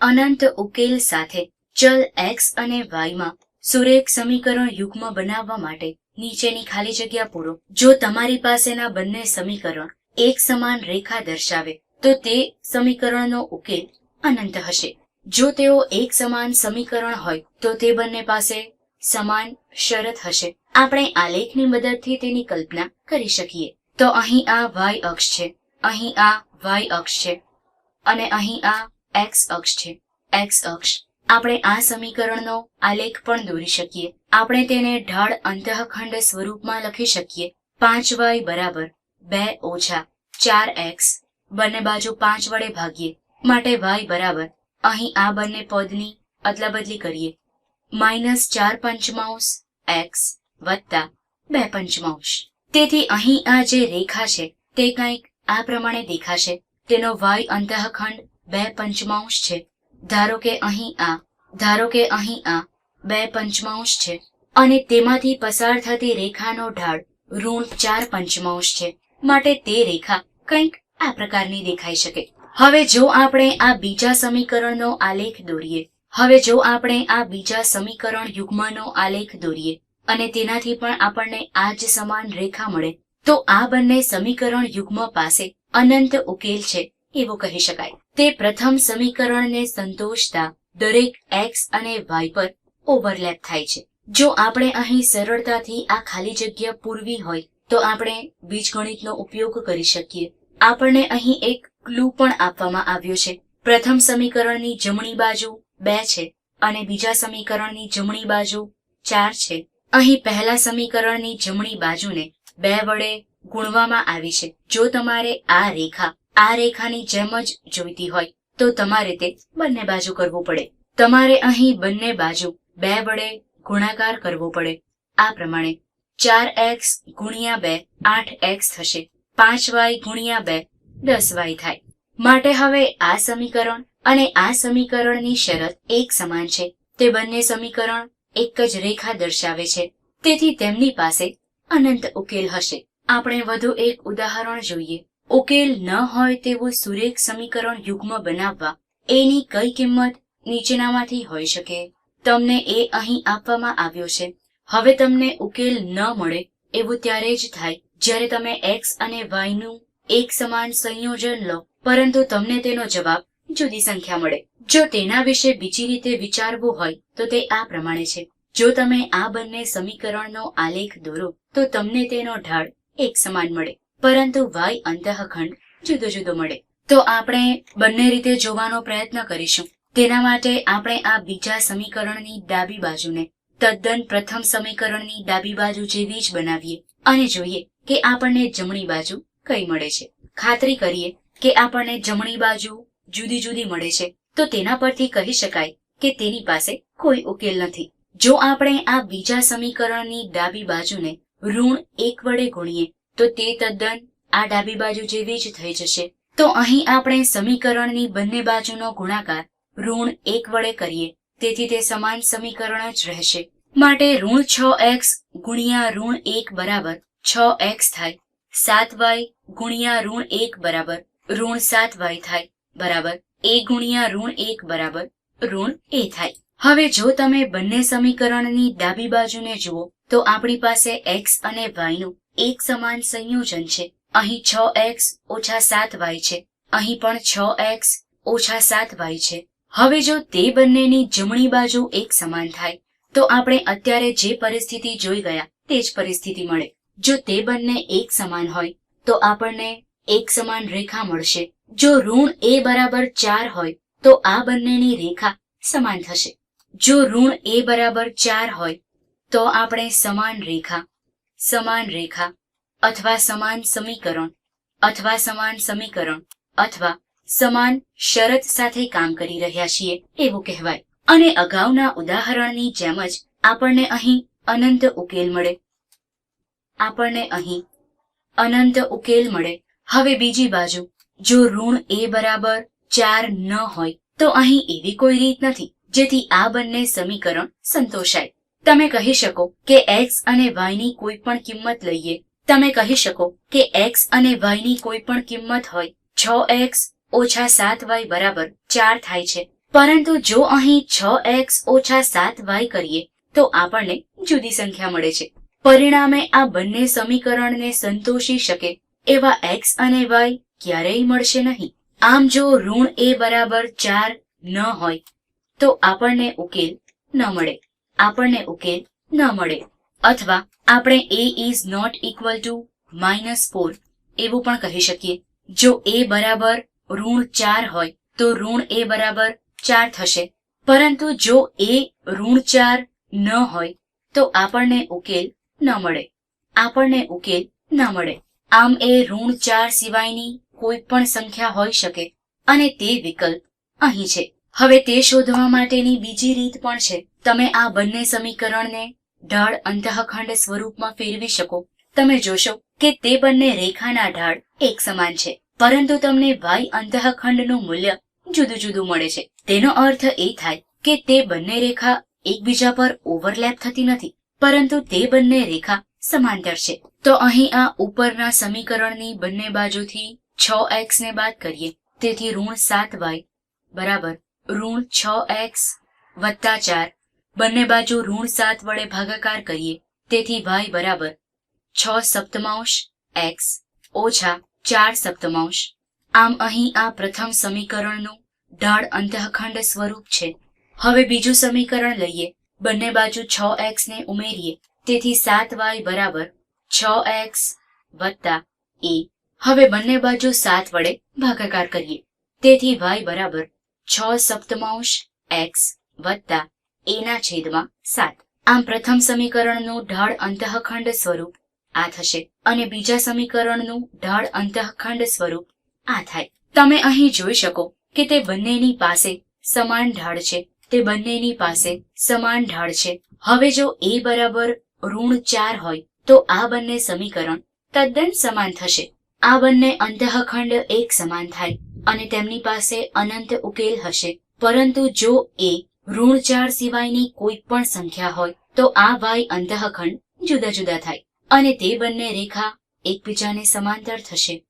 અનંત ઉકેલ સાથે ચલ એક્સ અને વાયમાં સુરેખ સમીકરણ યુગ્મ બનાવવા માટે નીચેની ખાલી જગ્યા પૂરો. જો તમારી પાસેના બંને સમીકરણ એક સમાન રેખા દર્શાવે, તો તે સમીકરણનો ઉકેલ અનંત હશે. જો તેઓ એક સમાન સમીકરણ હોય, તો તે બંને પાસે સમાન શરત હશે. આપણે આલેખની મદદથી તેની કલ્પના કરી શકીએ. તો અહીં આ વાય અક્ષ છે, અહીં આ વાય અક્ષ છે, અને અહીં આ x અક્ષ છે. એક્સ અક્ષ. આપણે આ સમીકરણનો આલેખ પણ દોરી શકીએ. આપણે તેને ઢાળ અંતઃખંડ સ્વરૂપમાં લખી શકીએ. પાંચ વાય બરાબર બે ઓછા ચાર એક્સ. બંને બાજુ પાંચ વડે ભાગીએ. માટે વાય બરાબર. અહીં આ બંને પદની અદલાબદલી કરીએ. માઇનસ ચાર પંચમાંશ એક્સ વત્તા બે પંચમાંશ. તેથી અહીં આ જે રેખા છે તે કંઈક આ પ્રમાણે દેખાશે. તેનો વાય અંતઃખંડ બે પંચમાંશ છે. ધારો કે અહીં આ, ધારો કે અહીં આ, બે પંચમાંશ છે. અને તેમાંથી પસાર થતી રેખાનો ઢાળ ઋણ ચાર પંચમાંશ છે. માટે તે રેખા કંઈક આ પ્રકારની દેખાઈ શકે. હવે જો આપણે આ બીજા સમીકરણનો આલેખ દોરીએ, હવે જો આપણે આ બીજા સમીકરણ યુગ્મનો આલેખ દોરીએ, અને તેનાથી પણ આપણને આ જ સમાન રેખા મળે, તો આ બંને સમીકરણ યુગ્મ પાસે અનંત ઉકેલ છે. એવું કહી શકાય. તે પ્રથમ સમીકરણને સંતોષતા દરેક એક્સ અને વાય પર ઓવરલેપ થાય છે. જો આપણે અહીં સરળતાથી આ ખાલી જગ્યા પૂરવી હોય, તો આપણે બીજગણિતનો ઉપયોગ કરી શકીએ. આપણને અહીં એક ક્લુ પણ આપવામાં આવ્યો છે. પ્રથમ સમીકરણની જમણી બાજુ બે છે અને બીજા સમીકરણની જમણી બાજુ ચાર છે. અહીં પહેલા સમીકરણની જમણી બાજુને બે વડે ગુણવામાં આવી છે. જો તમારે આ રેખા આ રેખાની જેમ જ જોઈતી હોય, તો તમારે તે બંને બાજુ કરવું પડે. તમારે અહીં બંને બાજુ બે વડે ગુણાકાર કરવો પડે. આ પ્રમાણે ચાર એક્સ ગુણ્યા બે આઠ એક્સ થશે. પાંચ વાય ગુણ્યા બે દસ વાય થાય. માટે હવે આ સમીકરણ અને આ સમીકરણની શરત એક સમાન છે. તે બંને સમીકરણ એક જ રેખા દર્શાવે છે. તેથી તેમની પાસે અનંત ઉકેલ હશે. આપણે વધુ એક ઉદાહરણ જોઈએ. ઉકેલ ન હોય તેવું સુરેખ સમીકરણ યુગ્મ બનાવવા એની કઈ કિંમત નીચેનામાંથી હોઈ શકે? તમને એ અહીં આપવામાં આવ્યો છે. હવે તમને ઉકેલ ન મળે એવું ત્યારે જ થાય જ્યારે તમે એક્સ અને વાયનું એક સમાન સંયોજન લો, પરંતુ તમને તેનો જવાબ જુદી સંખ્યા મળે. જો તેના વિશે બીજી રીતે વિચારવું હોય, તો તે આ પ્રમાણે છે. જો તમે આ બંને સમીકરણનો આલેખ દોરો, તો તમને તેનો ઢાળ એક સમાન મળે. પરંતુ વાય અંતઃખંડ જુદો જુદો મળે. તો આપણે બંને રીતે જોવાનો પ્રયત્ન કરીશું. તેના માટે આપણે આ બીજા સમીકરણની ડાબી બાજુને તદ્દન પ્રથમ સમીકરણની ડાબી બાજુ જેવી જ બનાવીએ અને જોઈએ કે આપણને જમણી બાજુ કઈ મળે છે. ખાતરી કરીએ કે આપણને જમણી બાજુ જુદી જુદી મળે છે. તો તેના પરથી કહી શકાય કે તેની પાસે કોઈ ઉકેલ નથી. જો આપણે આ બીજા સમીકરણની ડાબી બાજુને ઋણ એક વડે ગુણીએ તો તે તદ્દન આ ડાબી બાજુ જેવી જ થઈ જશે. તો અહીં આપણે સમીકરણની બંને બાજુનો ગુણાકાર ઋણ એક વડે કરીએ. તેથી તે સમાન સમીકરણ જ રહેશે. માટે ઋણ છ એક્સ ગુણ્યા ઋણ એક બરાબર છ એક્સ થાય. સાત વાય ગુણ્યા ઋણ એક બરાબર ઋણ સાત વાય થાય. બરાબર એ ગુણ્યા ઋણ એક બરાબર ઋણ એ થાય. હવે જો તમે બંને સમીકરણની ડાબી બાજુને જુઓ, તો આપણી પાસે એક્સ અને વાયનું એક સમાન સંયોજન છે. અહીં છ એક્સ ઓછા સાત વાય છે. અહીં પણ છ એક્સ ઓછા સાત વાય છે. હવે જો તે બંનેની જમણી બાજુ એક સમાન થાય, તો આપણે અત્યારે જે પરિસ્થિતિ જોઈ ગયા, તે જ પરિસ્થિતિ મળે. જો તે બંને એક સમાન હોય, તો આપણને એક સમાન રેખા મળશે. જો ઋણ એ બરાબર ચાર હોય, તો આ બંનેની રેખા સમાન થશે. જો ઋણ એ બરાબર ચાર હોય, તો આપણે સમાન રેખા સમાન રેખા અથવા સમાન સમીકરણ અથવા સમાન સમીકરણ અથવા સમાન શરત સાથે કામ કરી રહ્યા છીએ એવું કહેવાય. અને અગાઉના ઉદાહરણની જેમ જ આપણને અહીં અનંત ઉકેલ મળે. આપણને અહીં અનંત ઉકેલ મળે. હવે બીજી બાજુ, જો ઋણ એ બરાબર ચાર ન હોય, તો અહીં એવી કોઈ રીત નથી, જેથી આ બંને સમીકરણ સંતોષાય. તમે કહી શકો કે એક્સ અને વાયની કોઈ પણ કિંમત લઈએ. તમે કહી શકો કે એક્સ અને વાયની કોઈ પણ કિંમત હોય. છ એક્સ ઓછા સાત વાય બરાબર ચાર થાય છે. પરંતુ જો અહીં છ એક્સ ઓછા સાત વાય કરીએ, તો આપણને જુદી સંખ્યા મળે છે. પરિણામે આ બંને સમીકરણને સંતોષી શકે એવા એક્સ અને વાય ક્યારેય મળશે નહીં. આમ જો ઋણ એ બરાબર ચાર ન હોય, તો આપણને ઉકેલ ન મળે. આપણને ઉકેલ ન મળે. અથવા આપણે a is not equal to minus four એવું પણ કહી શકીએ. જો એ બરાબર ઋણ ચાર હોય, તો ઋણ એ બરાબર ચાર થશે. પરંતુ જો એ ઋણ ચાર ન હોય, તો આપણને ઉકેલ ન મળે. આપણને ઉકેલ ન મળે. આમ એ ઋણ ચાર સિવાયની કોઈ પણ સંખ્યા હોઈ શકે અને તે વિકલ્પ અહીં છે. હવે તે શોધવા માટેની બીજી રીત પણ છે. તમે આ બંને સમીકરણને ઢાળ અંતઃખંડ સ્વરૂપમાં ફેરવી શકો. તમે જોશો કે તે બંને રેખાના ઢાળ એક સમાન છે. પરંતુ તમને વાય અંતઃખંડનું મૂલ્ય જુદું જુદું મળે છે. તેનો અર્થ એ થાય કે તે બંને રેખા એકબીજા પર ઓવરલેપ થતી નથી, પરંતુ તે બંને રેખા સમાંતર છે. તો અહીં આ ઉપરના સમીકરણની બંને બાજુથી છ એક્સ ને બાદ કરીએ. તેથી ઋણ સાત વાય બરાબર ઋણ છ એક્સ વત્તા ચાર બંને બાજુ ઋણ સાત વડે ભાગાકાર કરીએ. તેથી વાય બરાબર છ સપ્તમાંશ એક્સ ઓછા ચાર સપ્તમાંશ. આમ અહીં આ પ્રથમ સમીકરણનું ઢાળ અંતઃખંડ સ્વરૂપ છે. હવે બીજું સમીકરણ લઈએ. બંને બાજુ છ એક્સ ને ઉમેરીએ. તેથી સાત વાય બરાબર છ એક્સ વત્તા એ. હવે બંને બાજુ સાત વડે ભાગાકાર કરીએ. તેથી વાય બરાબર છ સપ્તમાંશ એક્સ વત્તા એના છેદમાં સાત. આમ પ્રથમ સમીકરણનું ઢાળ અંતઃખંડ સ્વરૂપ આ થશે અને બીજા સમીકરણનું ઢાળ અંતઃખંડ સ્વરૂપ આ થાય. તમે અહીં જોઈ શકો કે તે બંનેની પાસે સમાન ઢાળ છે. તે બંનેની પાસે સમાન ઢાળ છે. હવે જો એ બરાબર ઋણ ચાર હોય, તો આ બંને સમીકરણ તદ્દન સમાન થશે. આ બંને અંતઃખંડ એક સમાન થાય અને તેમની પાસે અનંત ઉકેલ હશે. પરંતુ જો એ ઋણ ચાર સિવાયની કોઈ પણ સંખ્યા હોય, તો આ વાય અંતઃખંડ જુદા જુદા થાય. અને તે બંને રેખા એકબીજાને સમાંતર થશે.